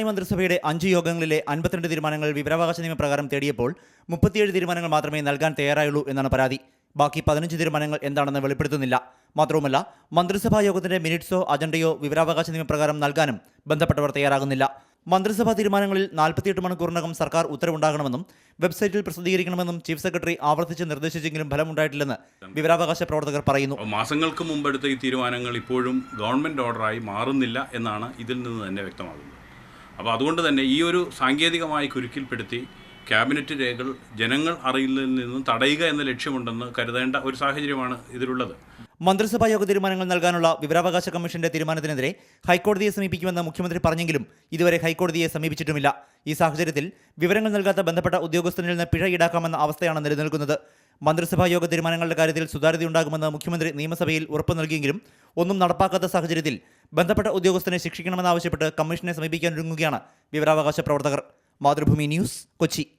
മന്ത്രിസഭയുടെ അഞ്ച് യോഗങ്ങളിലെ അൻപത്തിരണ്ട് തീരുമാനങ്ങൾ വിവരാവകാശ നിയമപ്രകാരം തേടിയപ്പോൾ മുപ്പത്തിയേഴ് തീരുമാനങ്ങൾ മാത്രമേ നൽകാൻ തയ്യാറായുള്ളൂ എന്നാണ് പരാതി. ബാക്കി പതിനഞ്ച് തീരുമാനങ്ങൾ എന്താണെന്ന് വെളിപ്പെടുത്തുന്നില്ല. മാത്രവുമല്ല മന്ത്രിസഭാ യോഗത്തിന്റെ മിനിറ്റ്സോ അജണ്ടയോ വിവരാവകാശ നിയമപ്രകാരം നൽകാനും ബന്ധപ്പെട്ടവർ തയ്യാറാകുന്നില്ല. മന്ത്രിസഭാ തീരുമാനങ്ങളിൽ നാൽപ്പത്തിയെട്ട് മണിക്കൂറിനകം സർക്കാർ ഉത്തരവുണ്ടാകണമെന്നും വെബ്സൈറ്റിൽ പ്രസിദ്ധീകരിക്കണമെന്നും ചീഫ് സെക്രട്ടറി ആവർത്തിച്ച് നിർദ്ദേശിച്ചെങ്കിലും ഫലമുണ്ടായിട്ടില്ലെന്ന് വിവരാവകാശ പ്രവർത്തകർ പറയുന്നു. മാസങ്ങൾക്ക് മുമ്പെടുത്ത ഈ തീരുമാനങ്ങൾ ഇപ്പോഴും ഗവൺമെന്റ് ഓർഡറായി മാറുന്നില്ല എന്നാണ് ഇതിൽ നിന്ന് തന്നെ വ്യക്തമാകുന്നത്. അപ്പോൾ അതുകൊണ്ട് തന്നെ ഈ ഒരു സാങ്കേതികമായി കുരുക്കിൽപ്പെടുത്തി ക്യാബിനറ്റ് രേഖകൾ ജനങ്ങൾ അറിയുന്നതിൽ നിന്നും തടയുക എന്ന ലക്ഷ്യമുണ്ടെന്ന് കരുതേണ്ട ഒരു സാഹചര്യമാണ് ഇതിലുള്ളത്. മന്ത്രിസഭാ യോഗ തീരുമാനങ്ങൾ നൽകാനുള്ള വിവരാവകാശ കമ്മീഷന്റെ തീരുമാനത്തിനെതിരെ ഹൈക്കോടതിയെ സമീപിക്കുമെന്ന് മുഖ്യമന്ത്രി പറഞ്ഞെങ്കിലും ഇതുവരെ ഹൈക്കോടതിയെ സമീപിച്ചിട്ടുമില്ല. ഈ സാഹചര്യത്തിൽ വിവരങ്ങൾ നൽകാത്ത ബന്ധപ്പെട്ട ഉദ്യോഗസ്ഥനിൽ നിന്ന് പിഴ ഈടാക്കാമെന്ന അവസ്ഥയാണ് നിലനിൽക്കുന്നത്. മന്ത്രിസഭാ യോഗ തീരുമാനങ്ങളുടെ കാര്യത്തിൽ സുതാര്യതയുണ്ടാകുമെന്ന് മുഖ്യമന്ത്രി നിയമസഭയിൽ ഉറപ്പു നൽകിയെങ്കിലും ഒന്നും നടപ്പാക്കാത്ത സാഹചര്യത്തിൽ ബന്ധപ്പെട്ട ഉദ്യോഗസ്ഥനെ ശിക്ഷിക്കണമെന്നാവശ്യപ്പെട്ട് കമ്മീഷനെ സമീപിക്കാനൊരുങ്ങുകയാണ് വിവരാവകാശ പ്രവർത്തകർ. മാതൃഭൂമി ന്യൂസ് കൊച്ചി.